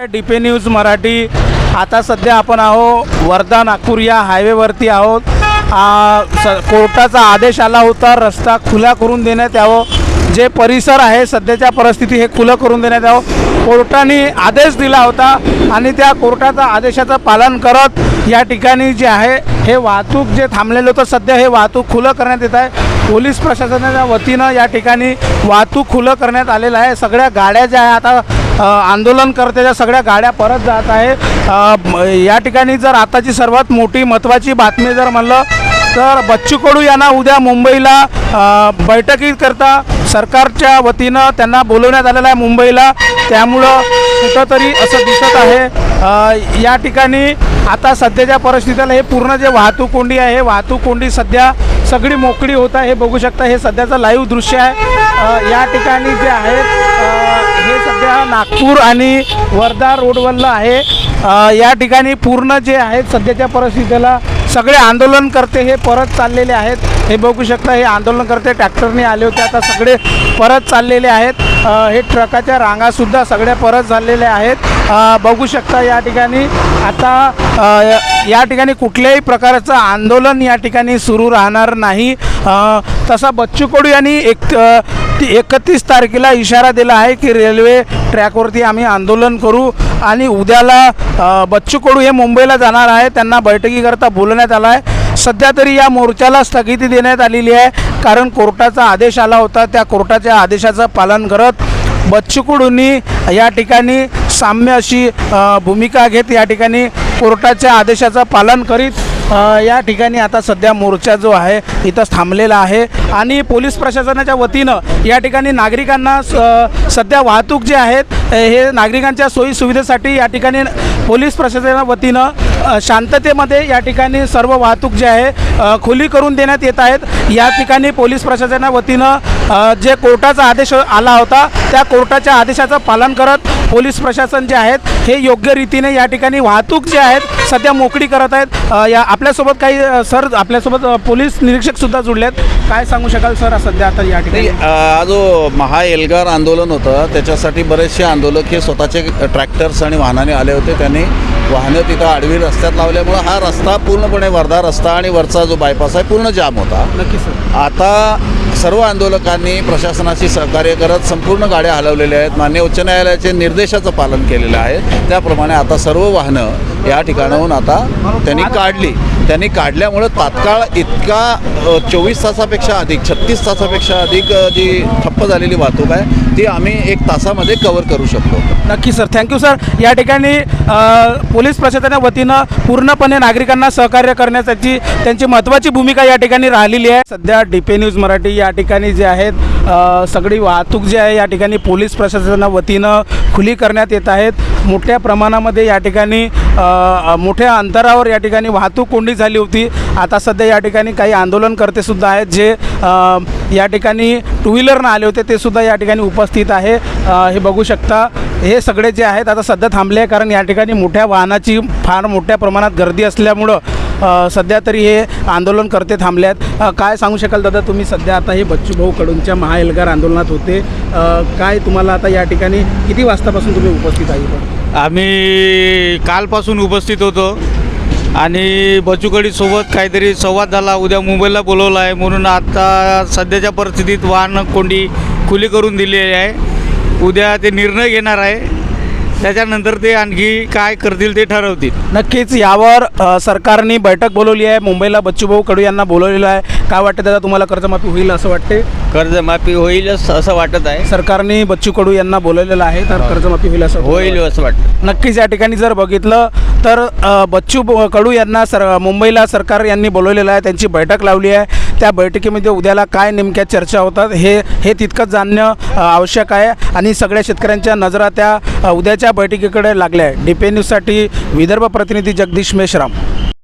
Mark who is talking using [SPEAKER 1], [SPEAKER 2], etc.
[SPEAKER 1] D P news Marathi. आता सध्या आपण आहो वर्धा नागपूर या हायवेवरती आहोत. स कोर्टाचा आदेश आला होता रस्ता खुला करून देण्यात यावं. जे परिसर आहे सध्याच्या परिस्थिती हे खुलं करून देण्यात यावं. कोर्टाने आदेश दिला होता आणि त्या कोर्टाचा आदेशाचं पालन करत या ठिकाणी जे आहे हे वाहतूक जे थांबलेलं होतं सध्या हे वाहतूक खुलं करण्यात येत आहे. पोलीस प्रशासनाच्या वतीनं या ठिकाणी वाहतूक खुलं करण्यात आलेलं आहे. सगळ्या गाड्या ज्या आहे आता आंदोलनकर्त्याच्या सगळ्या गाड्या परत जात आहे या ठिकाणी जर आताची सर्वात मोठी महत्त्वाची बातमी जर म्हणलं तर बच्चू कडू यांना उद्या मुंबईला बैठकीकरता सरकारच्या वतीनं त्यांना बोलवण्यात आलेलं आहे मुंबईला. त्यामुळं कुठंतरी असं दिसत आहे. या ठिकाणी आता सध्याच्या परिस्थितीला हे पूर्ण जे वाहतूक कोंडी आहे वाहतूक कोंडी सध्या सगळी मोकळी होत आहे. हे बघू शकता हे सध्याचं लाईव्ह दृश्य आहे. या ठिकाणी जे आहेत नागपूर आणि वर्धा रोडवरलं आहे. या ठिकाणी पूर्ण जे आहेत सध्याच्या परिस्थितीला सगळे आंदोलनकर्ते हे परत चाललेले आहेत. हे बघू शकता हे आंदोलनकर्ते ट्रॅक्टरने आले होते. आता सगळे परत चाललेले आहेत. हे ट्रकाच्या रांगासुद्धा सगळ्या परत झालेल्या आहेत. बघू शकता या ठिकाणी आता या ठिकाणी कुठल्याही प्रकारचं आंदोलन या ठिकाणी सुरू राहणार नाही. तसा बच्चू कडू यांनी एक ती एकतीस तारखेला इशारा दिला आहे की रेल्वे ट्रॅकवरती आम्ही आंदोलन करू आणि उद्याला बच्चू कडू हे मुंबईला जाणार आहे. त्यांना बैठकीकरता बोलवण्यात आलं आहे. सध्या तरी या मोर्चाला स्थगिती देण्यात आलेली आहे. कारण कोर्टाचा आदेश आला होता. त्या कोर्टाच्या आदेशाचं पालन करत बच्चू कडूंनी या ठिकाणी साम्य अशी भूमिका घेत या ठिकाणी कोर्टाच्या आदेशाचं पालन करीत या ठिकाणी आता सध्या मोर्चा जो आहे इथं थांबलेला आहे. आणि पोलीस प्रशासनाच्या वतीनं या ठिकाणी नागरिकांना स- सध्या वाहतूक जे आहेत हे नागरिकांच्या सोयीसुविधेसाठी या ठिकाणी पोलीस प्रशासना वतीनं शांततेमध्ये या ठिकाणी सर्व वाहतूक जे आहे खुली करून देण्यात येत आहेत. या ठिकाणी पोलीस प्रशासना वतीनं जे कोर्टाचा आदेश आला होता त्या कोर्टाच्या आदेशाचं पालन करत पोलीस प्रशासन जे आहेत हे योग्य रीतीने या ठिकाणी वाहतूक जे आहेत सध्या मोकळी करत आहेत. या आपल्यासोबत काही सर आपल्यासोबत पोलीस निरीक्षकसुद्धा जुळले आहेत. काय सांगू शकाल सर सध्या आता या ठिकाणी?
[SPEAKER 2] हा जो महा एल्गार आंदोलन होतं त्याच्यासाठी बरेचसे आंदोलक हे स्वतःचे ट्रॅक्टर्स आणि वाहनाने आले होते. त्यांनी वाहनं तिथं आडवी रस्त्यात लावल्यामुळं हा रस्ता पूर्णपणे वर्धा रस्ता आणि वरचा जो बायपास आहे पूर्ण जाम होता.
[SPEAKER 1] नक्की सर.
[SPEAKER 2] आता सर्व आंदोलकांनी प्रशासनाशी सहकार्य करत संपूर्ण गाड्या हलवलेल्या आहेत. मान्य उच्च न्यायालयाचे निर्देशाचं पालन केलेलं आहे. त्याप्रमाणे आता सर्व वाहनं या ठिकाणाहून आता त्यांनी काढली. त्यांनी काढल्यामुळं तात्काळ इतका चोवीस तासापेक्षा अधिक छत्तीस तासापेक्षा अधिक जी ठप्प झालेली वाहतूक आहे ती आम्ही एक तासामध्ये कव्हर करू शकतो.
[SPEAKER 1] नक्की सर थँक्यू सर या ठिकाणी पोलीस प्रशासना वतीनं पूर्णपणे नागरिकांना सहकार्य करण्यासाठी त्यांची महत्त्वाची भूमिका या ठिकाणी राहिलेली आहे. सध्या डी पी न्यूज मराठी या ठिकाणी जे आहेत सगळी वाहतूक जी आहे या ठिकाणी पोलीस प्रशासना वतीनं खुली करण्यात येत आहेत. मोठ्या प्रमाणामध्ये या ठिकाणी मोठ्या अंतरावर या ठिकाणी वाहतूक कोंडी झाली होती. आता सध्या या ठिकाणी काही आंदोलनकर्तेसुद्धा आहेत जे या ठिकाणी टू व्हीलरनं आले होते ते सुद्धा या ठिकाणी उपस्थित आहे. हे बघू शकता. हे सगळे जे आहेत आता सध्या थांबले आहे कारण या ठिकाणी मोठ्या वाहनाची फार मोठ्या प्रमाणात गर्दी असल्यामुळं सध्या तरी हे आंदोलनकर्ते थांबले आहेत काय सांगू शकाल दादा तुम्ही सध्या आता हे बच्चूभाऊ कडूंच्या महाएल्गार आंदोलनात होते. काय तुम्हाला आता या ठिकाणी किती वाजतापासून तुम्ही उपस्थित आहे
[SPEAKER 3] आम्ही कालपासून उपस्थित होतो. आणि बचूकडीसोबत काहीतरी संवाद झाला उद्या मुंबईला बोलवलं आहे. म्हणून आता सध्याच्या परिस्थितीत वाहन कोंडी खुली करून दिलेली आहे. उद्या ते निर्णय घेणार आहे. त्याच्यानंतर ते आणखी काय करतील ते ठरवतील.
[SPEAKER 1] नक्कीच यावर अ, सरकारने बैठक बोलवली आहे. मुंबईला बच्चूभाऊ कडू यांना बोलवलेलं आहे. काय वाटतं दादा तुम्हाला कर्जमाफी होईल असं वाटते
[SPEAKER 4] कर्जमाफी होईलच असं वाटत आहे.
[SPEAKER 1] सरकारने बच्चू कडू यांना बोलवलेलं आहे तर कर्जमाफी होईल असं
[SPEAKER 4] होईल असं वाटतं.
[SPEAKER 1] नक्कीच या ठिकाणी जर बघितलं तर अ, बच्चू ब- कडू यांना सर मुंबईला सरकार यांनी बोलवलेलं आहे. त्यांची बैठक लावली आहे. त्या बैठकीमध्ये उद्याला काय नेमक्या चर्चा होतात हे हे तितकंच जाणणं आवश्यक आहे. आणि सगळ्या शेतकऱ्यांच्या नजरा त्या उद्याच्या बैठकीकडे लागल्या आहे डी पी न्यूजसाठी विदर्भ प्रतिनिधी जगदीश मेश्राम.